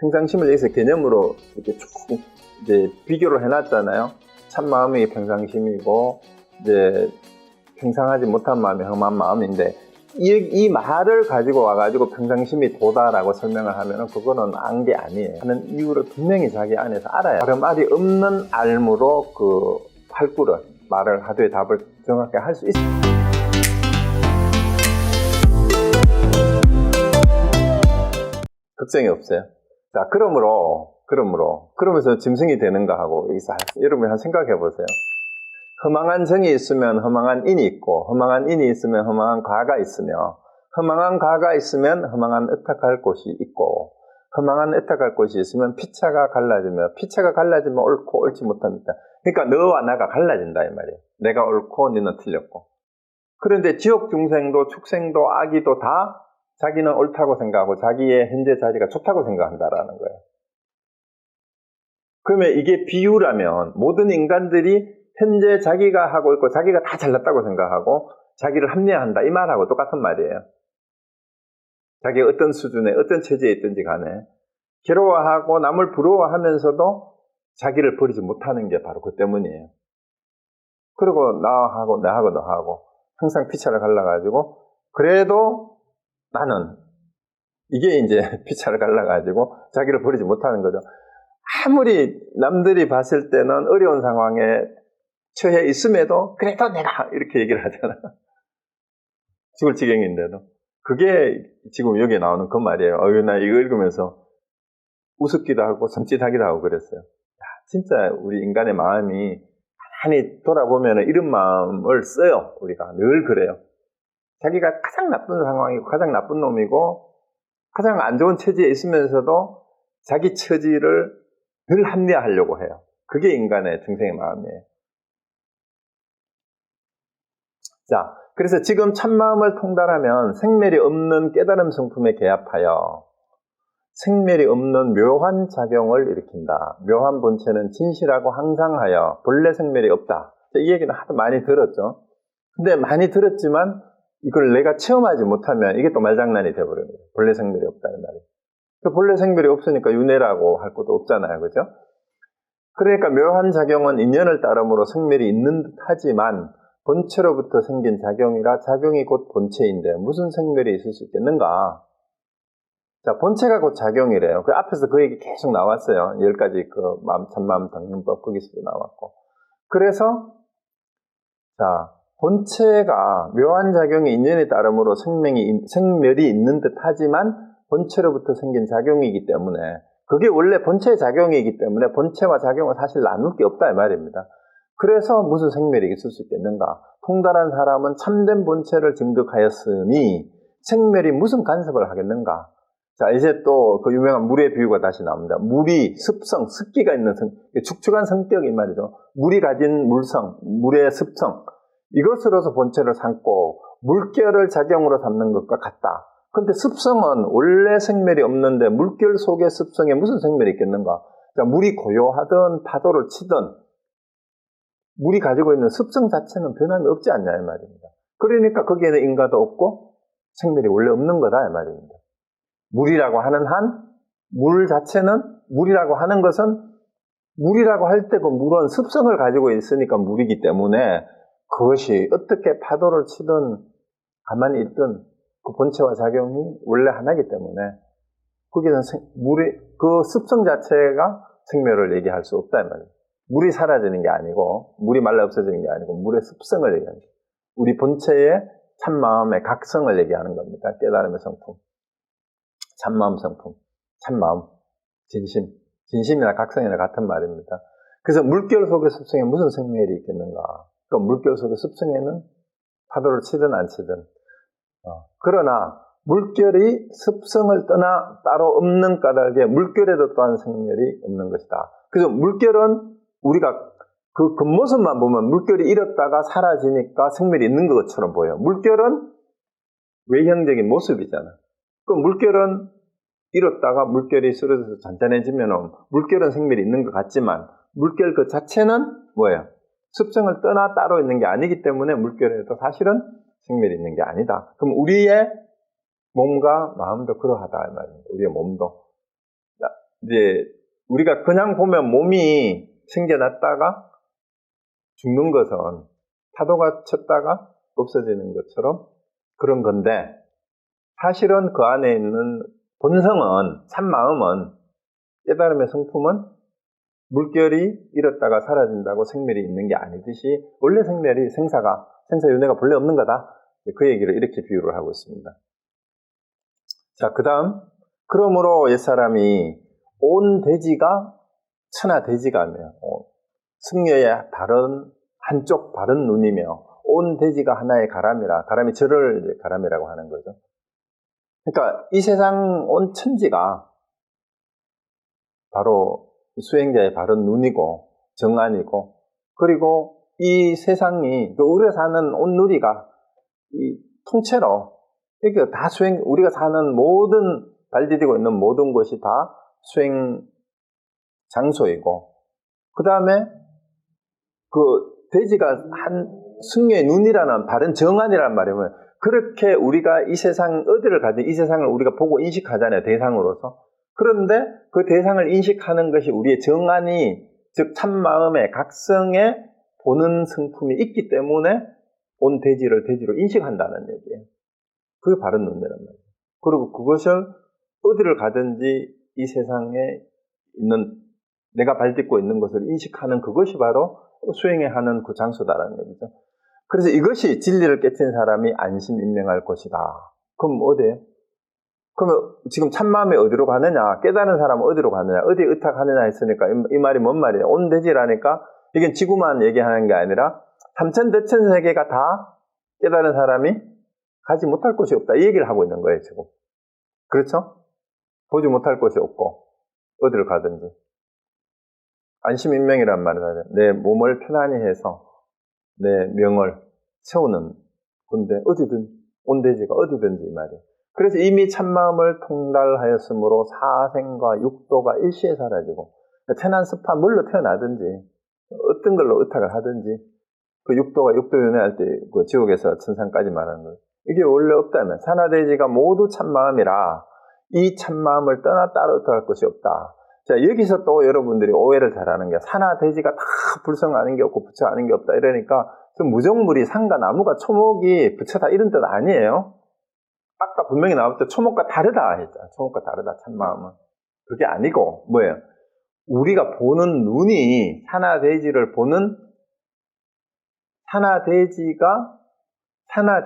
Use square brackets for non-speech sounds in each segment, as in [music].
평상심을 여기서 개념으로 이렇게 쭉 이제 비교를 해놨잖아요. 참 마음이 평상심이고 이제 평상하지 못한 마음이 험한 마음인데 이, 이 말을 가지고 와가지고 평상심이 도다라고 설명을 하면은 그거는 안 게 아니에요. 하는 이유를 분명히 자기 안에서 알아야 다른 말이 없는 알무로 그 활구를 말을 하되 답을 정확하게 할 수 있어요. 걱정이 없어요. 자, 그러므로, 그러므로, 그러면서 짐승이 되는가 하고, 여러분이 한 생각해 보세요. 허망한 정이 있으면 허망한 인이 있고, 허망한 인이 있으면 허망한 과가 있으며, 허망한 과가 있으면 허망한 의탁할 곳이 있고, 허망한 의탁할 곳이 있으면 피차가 갈라지며, 피차가 갈라지면 옳고 옳지 못합니다. 그러니까 너와 나가 갈라진다, 이 말이에요. 내가 옳고 너는 틀렸고. 그런데 지옥 중생도 축생도 아기도 다 자기는 옳다고 생각하고 자기의 현재 자리가 좋다고 생각한다라는 거예요. 그러면 이게 비유라면 모든 인간들이 현재 자기가 하고 있고 자기가 다 잘났다고 생각하고 자기를 합리화한다 이 말하고 똑같은 말이에요. 자기가 어떤 수준에 어떤 체제에 있든지 간에 괴로워하고 남을 부러워하면서도 자기를 버리지 못하는 게 바로 그 때문이에요. 그리고 나하고 나하고 너하고 항상 피차를 갈라가지고 그래도 나는 이게 이제 [laughs] 피차를 갈라가지고 자기를 버리지 못하는 거죠. 아무리 남들이 봤을 때는 어려운 상황에 처해 있음에도 그래도 내가 이렇게 얘기를 하잖아. [laughs] 죽을 지경인데도. 그게 지금 여기에 나오는 그 말이에요. 어유 나 이거 읽으면서 우습기도 하고 섬찟하기도 하고 그랬어요. 야, 진짜 우리 인간의 마음이 가만히 돌아보면 이런 마음을 써요. 우리가 늘 그래요. 자기가 가장 나쁜 상황이고 가장 나쁜 놈이고 가장 안 좋은 처지에 있으면서도 자기 처지를 늘 합리화하려고 해요. 그게 인간의 중생의 마음이에요. 자, 그래서 지금 참마음을 통달하면 생멸이 없는 깨달음 성품에 개합하여 생멸이 없는 묘한 작용을 일으킨다. 묘한 본체는 진실하고 항상하여 본래 생멸이 없다. 이 얘기는 하도 많이 들었죠. 근데 많이 들었지만 이걸 내가 체험하지 못하면 이게 또 말장난이 돼버려요. 본래 생멸이 없다, 이 말이. 그 본래 생멸이 없으니까 윤회라고 할 것도 없잖아요. 그죠? 그러니까 묘한 작용은 인연을 따름으로 생멸이 있는 듯 하지만 본체로부터 생긴 작용이라 작용이 곧 본체인데 무슨 생멸이 있을 수 있겠는가? 자, 본체가 곧 작용이래요. 그 앞에서 그 얘기 계속 나왔어요. 열 가지 그 마음, 참마음 당문법 거기서도 나왔고. 그래서, 자, 본체가 묘한 작용이 인연에 따름으로 생명이, 생멸이 있는 듯 하지만 본체로부터 생긴 작용이기 때문에 그게 원래 본체의 작용이기 때문에 본체와 작용은 사실 나눌 게 없다 이 말입니다. 그래서 무슨 생멸이 있을 수 있겠는가? 통달한 사람은 참된 본체를 증득하였으니 생멸이 무슨 간섭을 하겠는가? 자, 이제 또 그 유명한 물의 비유가 다시 나옵니다. 물이 습성, 습기가 있는 성, 축축한 성격이 말이죠. 물이 가진 물성, 물의 습성, 이것으로서 본체를 삼고 물결을 작용으로 삼는 것과 같다. 근데 습성은 원래 생멸이 없는데 물결 속의 습성에 무슨 생멸이 있겠는가? 자, 물이 고요하든 파도를 치든 물이 가지고 있는 습성 자체는 변함이 없지 않냐 이 말입니다. 그러니까 거기에는 인가도 없고 생멸이 원래 없는 거다 이 말입니다. 물이라고 하는 한 물 자체는 물이라고 하는 것은 물이라고 할 때 그 물은 습성을 가지고 있으니까 물이기 때문에 그것이 어떻게 파도를 치든 가만히 있든 그 본체와 작용이 원래 하나이기 때문에 거기는 물이 그 습성 자체가 생멸을 얘기할 수 없다 이 말이에요. 물이 사라지는 게 아니고 물이 말라 없어지는 게 아니고 물의 습성을 얘기하는 거예요. 우리 본체의 참마음의 각성을 얘기하는 겁니다. 깨달음의 성품. 참마음 성품. 참마음. 진심. 진심이나 각성이나 같은 말입니다. 그래서 물결 속의 습성에 무슨 생멸이 있겠는가? 또 물결 속의 습성에는 파도를 치든 안 치든. 어. 그러나 물결이 습성을 떠나 따로 없는 까닭에 물결에도 또한 생멸이 없는 것이다. 그래서 물결은 우리가 그 겉모습만 보면 물결이 잃었다가 사라지니까 생멸이 있는 것처럼 보여요. 물결은 외형적인 모습이잖아. 그 물결은 잃었다가 물결이 쓰러져서 잔잔해지면 물결은 생멸이 있는 것 같지만 물결 그 자체는 뭐예요? 습성을 떠나 따로 있는 게 아니기 때문에 물결에도 사실은 생멸이 있는 게 아니다. 그럼 우리의 몸과 마음도 그러하다 이 말입니다. 우리의 몸도 이제 우리가 그냥 보면 몸이 생겨났다가 죽는 것은 파도가 쳤다가 없어지는 것처럼 그런 건데 사실은 그 안에 있는 본성은 참 마음은 깨달음의 성품은 물결이 잃었다가 사라진다고 생멸이 있는 게 아니듯이 원래 생멸이 생사가 생사 윤회가 본래 없는 거다. 그 얘기를 이렇게 비유를 하고 있습니다. 자, 그 다음 그러므로 옛사람이 온 대지가 천하 대지가며 어, 승려의 다른 한쪽 바른 눈이며 온 대지가 하나의 가람이라 가람이 저를 가람이라고 하는 거죠. 그러니까 이 세상 온 천지가 바로 수행자의 바른 눈이고 정안이고 그리고 이 세상이 그 우리가 사는 온 누리가 이 통째로 이게 다 수행 우리가 사는 모든 발디디고 있는 모든 것이 다 수행 장소이고 그 다음에 그 돼지가 한 승려의 눈이라는 바른 정안이란 말이면 그렇게 우리가 이 세상 어디를 가든 이 세상을 우리가 보고 인식하잖아요 대상으로서 그런데 그 대상을 인식하는 것이 우리의 정안이 즉 참마음의 각성에 보는 성품이 있기 때문에 온 대지를 대지로 인식한다는 얘기예요. 그게 바른 논리란 말이에요. 그리고 그것을 어디를 가든지 이 세상에 있는 내가 발딛고 있는 것을 인식하는 그것이 바로 수행에 하는 그 장소다라는 얘기죠. 그래서 이것이 진리를 깨친 사람이 안심인명할 것이다. 그럼 어디에? 그러면 지금 참마음이 어디로 가느냐? 깨달은 사람은 어디로 가느냐? 어디 의탁하느냐 했으니까 이, 이 말이 뭔 말이에요? 온대지라니까 이게 지구만 얘기하는 게 아니라 삼천대천 세계가 다 깨달은 사람이 가지 못할 곳이 없다. 이 얘기를 하고 있는 거예요, 지금. 그렇죠? 보지 못할 곳이 없고 어디를 가든지. 안심인명이란 말은 내 몸을 편안히 해서 내 명을 세우는 군데 어디든 온대지가 어디든지 이 말이에요. 그래서 이미 참마음을 통달하였으므로 사생과 육도가 일시에 사라지고 태난 습파 물로 태어나든지 어떤 걸로 의탁을 하든지 그 육도가 육도 윤회할 때 그 지옥에서 천상까지 말하는 거예요. 이게 원래 없다면 산하대지가 모두 참마음이라 이 참마음을 떠나 따로 의탁할 것이 없다. 자, 여기서 또 여러분들이 오해를 잘하는 게 산하 대지가 다 불성 아닌 게 없고 부처 아닌 게 없다 이러니까 무정물이 상가 나무가 초목이 부처다 이런 뜻 아니에요. 아까 분명히 나왔죠. 초목과 다르다 했잖아. 초목과 다르다 참마음은. 그게 아니고 뭐예요? 우리가 보는 눈이 산하 대지를 보는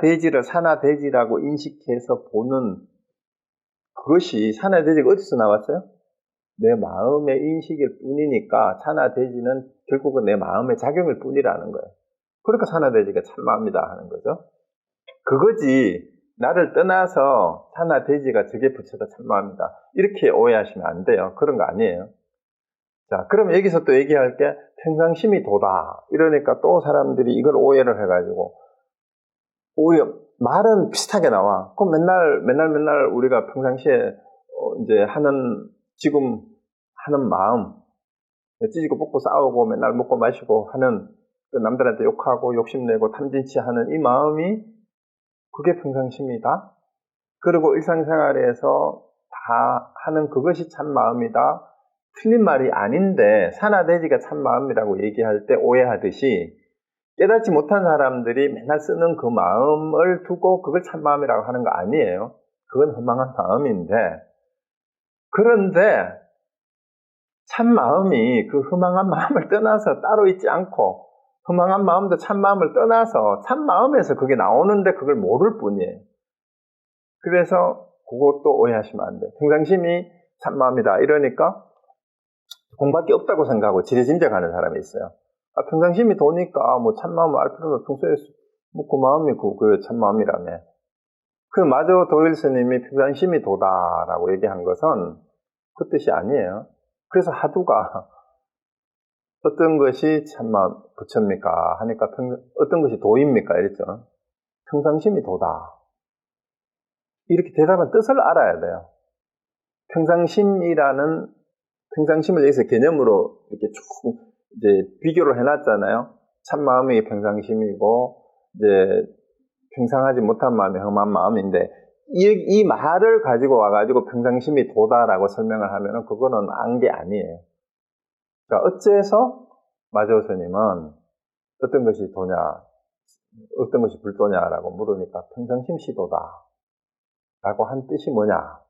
대지를 산하 대지라고 인식해서 보는 그것이 산하 대지가 어디서 나왔어요? 내 마음의 인식일 뿐이니까 산하대지는 결국은 내 마음의 작용일 뿐이라는 거예요. 그러니까 산하대지가 참마음이다 하는 거죠. 그거지 나를 떠나서 산하대지가 저게 부처다 참마음이다. 이렇게 오해하시면 안 돼요. 그런 거 아니에요. 자, 그럼 여기서 또 얘기할 게 평상심이 도다. 이러니까 또 사람들이 이걸 오해를 해가지고 오히려 말은 비슷하게 나와. 그럼 맨날 맨날 맨날 우리가 평상시에 어, 이제 하는 지금 하는 마음, 찢고 뽑고 싸우고 맨날 먹고 마시고 하는 그 남들한테 욕하고 욕심내고 탐진치 하는 이 마음이 그게 평상심이다. 그리고 일상생활에서 다 하는 그것이 참 마음이다. 틀린 말이 아닌데 산화대지가 참 마음이라고 얘기할 때 오해하듯이 깨닫지 못한 사람들이 맨날 쓰는 그 마음을 두고 그걸 참 마음이라고 하는 거 아니에요. 그건 허망한 마음인데 그런데 참 마음이 그 허망한 [laughs] 마음을 떠나서 따로 있지 않고 허망한 마음도 참 마음을 떠나서 참 마음에서 그게 나오는데 그걸 모를 뿐이에요. 그래서 그것도 오해하시면 안 돼요. 평상심이 참 마음이다 이러니까 공밖에 없다고 생각하고 지레짐작하는 사람이 있어요. 아, 평상심이 도니까 뭐 참마음을 알 필요가 평소에 뭐그 마음이 그, 그 참마음이라며. 그 마저 도일 스님이 평상심이 도다라고 얘기한 것은 그 뜻이 아니에요. 그래서 하두가 어떤 것이 참마 부처입니까? 하니까 평, 어떤 것이 도입니까? 이랬죠. 평상심이 도다. 이렇게 대답한 뜻을 알아야 돼요. 평상심이라는 평상심을 여기서 개념으로 이렇게 쭉 이제 비교를 해놨잖아요. 참 마음이 평상심이고 이제 평상하지 못한 마음이 험한 마음인데 이, 이 말을 가지고 와가지고 평상심이 도다라고 설명을 하면은 그거는 안 게 아니에요. 자, 어째서 마저 스님은 어떤 것이 도냐, 어떤 것이 불도냐라고 물으니까 평상심 시도다. 라고 한 뜻이 뭐냐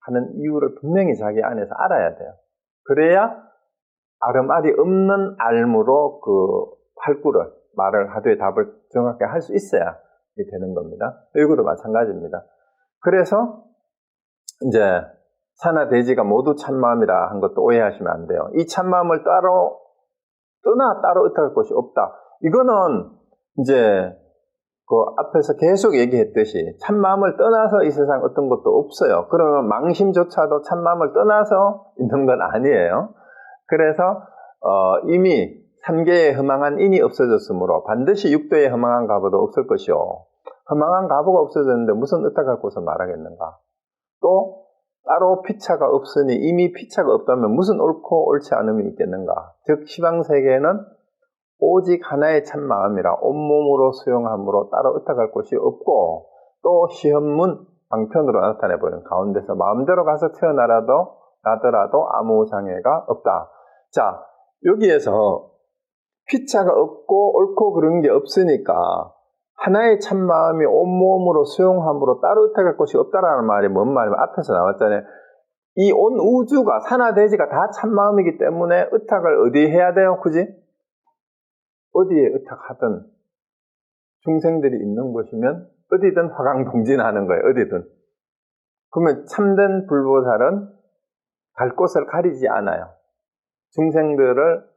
하는 이유를 분명히 자기 안에서 알아야 돼요. 그래야 아름알이 없는 알무로 그 활구를, 말을 하되 답을 정확하게 할 수 있어야 되는 겁니다. 이것도 마찬가지입니다. 그래서 이제 산하 대지가 모두 참마음이라 한 것도 오해하시면 안 돼요. 이 참마음을 따로 떠나 따로 의탁할 것이 없다. 이거는 이제 그 앞에서 계속 얘기했듯이 참마음을 떠나서 이 세상 어떤 것도 없어요. 그러면 망심조차도 참마음을 떠나서 있는 건 아니에요. 그래서 어, 이미 삼계에 허망한 인이 없어졌으므로 반드시 육도에 허망한 가보도 없을 것이요. 허망한 가보가 없어졌는데 무슨 의탁할 곳을 말하겠는가? 또 따로 피차가 없으니 이미 피차가 없다면 무슨 옳고 옳지 않음이 있겠는가? 즉 시방 세계는 오직 하나의 참 마음이라 온몸으로 수용함으로 따로 의탁할 곳이 없고 또 시험문 방편으로 나타내 보이는 가운데서 마음대로 가서 태어나라도 나더라도 아무 장애가 없다. 자 여기에서 피차가 없고 옳고 그런 게 없으니까 하나의 참 마음이 온몸으로 수용함으로 따로 의탁할 곳이 없다라는 말이 뭔 말이면 앞에서 나왔잖아요. 이 온 우주가 산하 대지가 다 참 마음이기 때문에 의탁을 어디 해야 돼요, 굳이? 어디에 의탁하든 중생들이 있는 곳이면 어디든 화강동진하는 거예요. 어디든. 그러면 참된 불보살은 갈 곳을 가리지 않아요. 중생들을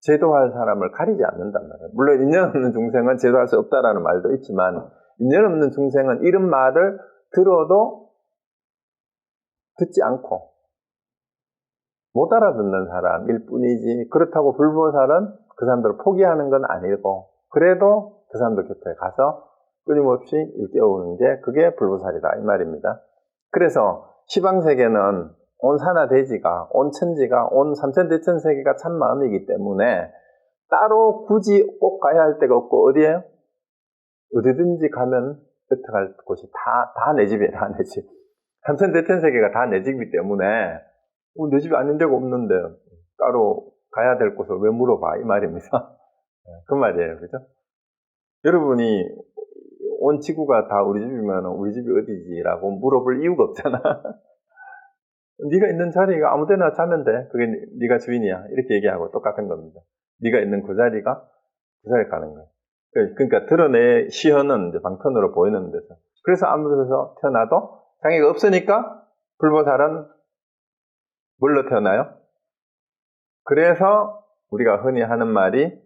제도할 사람을 가리지 않는단 말이에요. 물론 인연 없는 중생은 제도할 수 없다라는 말도 있지만 인연 없는 중생은 이런 말을 들어도 듣지 않고 못 알아듣는 사람일 뿐이지 그렇다고 불보살은 그 사람들을 포기하는 건 아니고 그래도 그 사람들 곁에 가서 끊임없이 일깨우는 게 그게 불보살이다 이 말입니다. 그래서 시방 세계는 온 산하대지가 온 천지가 온 삼천대천세계가 참 마음이기 때문에 따로 굳이 꼭 가야 할 데가 없고 어디에요? 어디든지 가면 흩어갈 곳이 다 다 내 집이에요 다 내 집. [laughs] 삼천대천세계가 다 내 집이기 때문에 어, 내 집이 아닌 데가 없는데 따로 가야 될 곳을 왜 물어봐 이 말입니다. [laughs] 그 말이에요, 그죠? 여러분이 온 지구가 다 우리 집이면 우리 집이 어디지라고 물어볼 이유가 없잖아. [laughs] 네가 있는 자리가 아무데나 자면 돼. 그게 네가 주인이야. 이렇게 얘기하고 똑같은 겁니다. 네가 있는 그 자리가 그 자리에 가는 거예요. 그러니까 드러내 시현은 이제 방편으로 보이는 데서. 그래서 아무 데서 태어나도 장애가 없으니까 불보살은 뭘로 태어나요? 그래서 우리가 흔히 하는 말이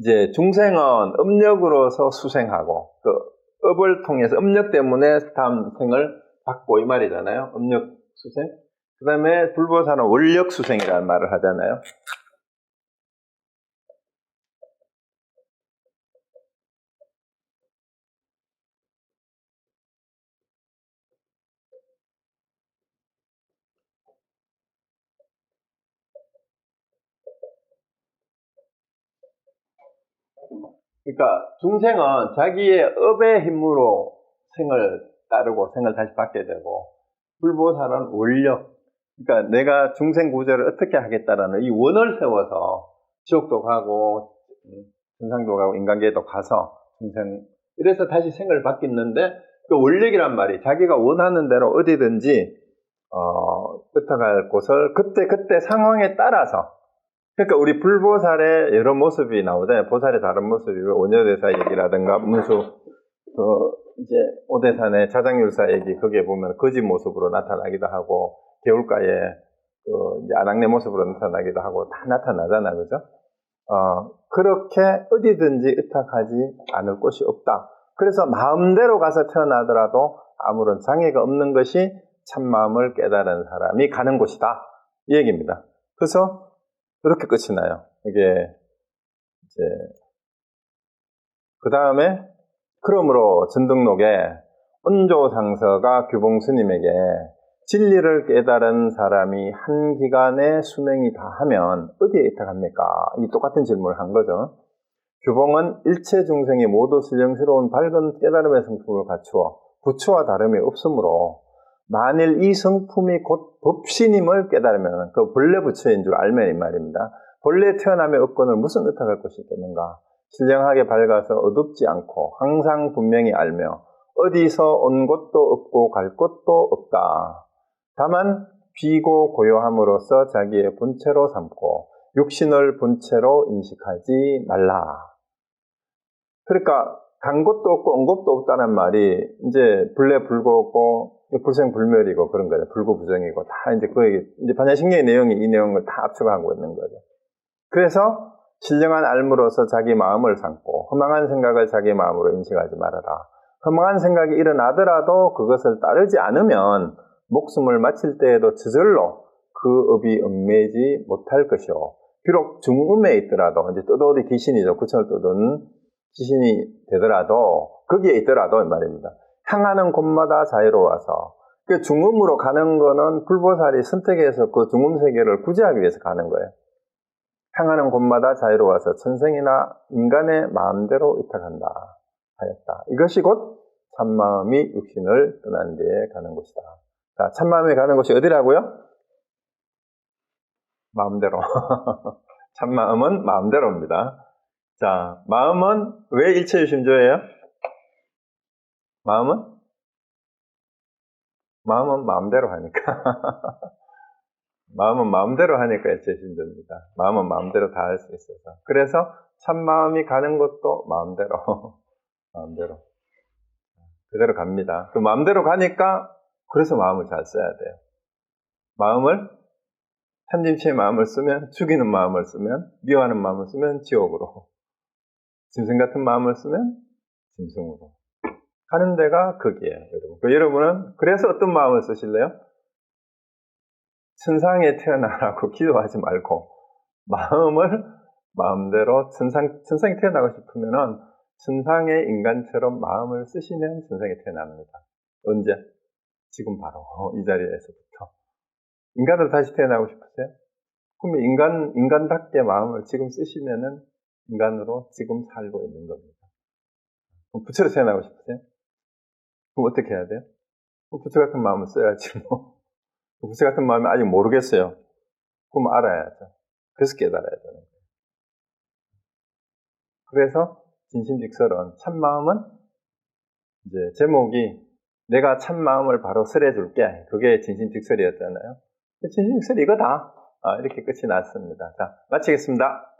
이제 중생은 음력으로서 수생하고 그 업을 통해서 음력 때문에 다음 생을 받고 이 말이잖아요. 음력 수생. 그 다음에 불보살은 원력 수생이라는 말을 하잖아요. 그러니까 중생은 자기의 업의 힘으로 생을 따르고 생을 다시 받게 되고 불보살은 원력 그러니까 내가 중생 구제를 어떻게 하겠다라는 이 원을 세워서 지옥도 가고 천상도 가고 인간계도 가서 중생 이래서 다시 생을 받겠는데 그 원력이란 말이 자기가 원하는 대로 어디든지 어, 흩어갈 곳을 그때 그때 상황에 따라서 그러니까 우리 불보살의 여러 모습이 나오잖아요. 보살의 다른 모습이 원효대사 얘기라든가 문수 그 이제 오대산의 자장율사 얘기 거기에 보면 거짓 모습으로 나타나기도 하고 개울가에 그 이제 아낙네 모습으로 나타나기도 하고 다 나타나잖아, 그죠? 어, 그렇게 어디든지 의탁하지 않을 곳이 없다. 그래서 마음대로 가서 태어나더라도 아무런 장애가 없는 것이 참 마음을 깨달은 사람이 가는 곳이다. 이 얘기입니다. 그래서 이렇게 끝이 나요. 이게 이제 그 다음에 그러므로 전등록에 온조상서가 규봉 스님에게 진리를 깨달은 사람이 한 기간의 수명이 다하면 어디에 입탁합니까? 이 똑같은 질문을 한 거죠. 규봉은 일체 중생이 모두 신령스러운 밝은 깨달음의 성품을 갖추어 부처와 다름이 없으므로 만일 이 성품이 곧 법신임을 깨달으면 그 본래 부처인 줄 알면 이 말입니다. 본래 태어남의 업권을 무슨 의탁할 것이 있겠는가? 신령하게 밝아서 어둡지 않고 항상 분명히 알며 어디서 온 것도 없고 갈 것도 없다. 다만 비고 고요함으로써 자기의 본체로 삼고 육신을 본체로 인식하지 말라. 그러니까 간 것도 없고 온 것도 없다는 말이 이제 불래 불고고 불생 불멸이고 그런 거죠. 불고부정이고 다 이제 그 이제 반야신경의 내용이 이 내용을 다 압축하고 있는 거죠. 그래서 신령한 알무로서 자기 마음을 삼고 허망한 생각을 자기 마음으로 인식하지 말아라. 허망한 생각이 일어나더라도 그것을 따르지 않으면 목숨을 마칠 때에도 저절로 그 업이 얽매지 못할 것이요. 비록 중음에 있더라도 이제 떠도리 귀신이죠. 구천을 떠도는 귀신이 되더라도 거기에 있더라도 말입니다. 향하는 곳마다 자유로워서 그 중음으로 가는 거는 불보살이 선택해서 그 중음 세계를 구제하기 위해서 가는 거예요. 향하는 곳마다 자유로워서 천생이나 인간의 마음대로 이탁한다 하였다. 이것이 곧 참마음이 육신을 떠난 데에 가는 곳이다. 자, 참마음이 가는 곳이 어디라고요? 마음대로. [laughs] 참마음은 마음대로입니다. 자, 마음은 왜 일체 유심조예요? 마음은? 마음은 마음대로 하니까. [laughs] 마음은 마음대로 하니까 일체유심조입니다. 마음은 마음대로 다 할 수 있어서. 그래서 참마음이 가는 것도 마음대로. [laughs] 마음대로. 그대로 갑니다. 그 마음대로 가니까 그래서 마음을 잘 써야 돼요. 마음을 탐진치의 마음을 쓰면 죽이는 마음을 쓰면 미워하는 마음을 쓰면 지옥으로 [laughs] 짐승 같은 마음을 쓰면 짐승으로 가는 데가 거기에요 여러분. 그 여러분은 그래서 어떤 마음을 쓰실래요? 천상에 태어나라고 [laughs] 기도하지 말고 마음을 마음대로 천상, 천상에 태어나고 싶으면은 천상의 인간처럼 마음을 쓰시면 천상에 태어납니다. 언제? 지금 바로 이 자리에서부터. 인간으로 다시 태어나고 싶으세요? 그러면 인간, 인간답게 마음을 지금 쓰시면은 인간으로 지금 살고 있는 겁니다. 그럼 부처로 태어나고 싶으세요? 그럼 어떻게 해야 돼요? 부처 같은 마음을 써야지 뭐. 부처 같은 마음이 아직 모르겠어요. 그럼 알아야죠. 그래서 깨달아야 되는 거예요. 그래서 진심직설은 참마음은 이제 제목이 내가 참마음을 바로 설해줄게. 그게 진심직설이었잖아요. 진심직설 이거다. 아, 이렇게 끝이 났습니다. 자, 마치겠습니다.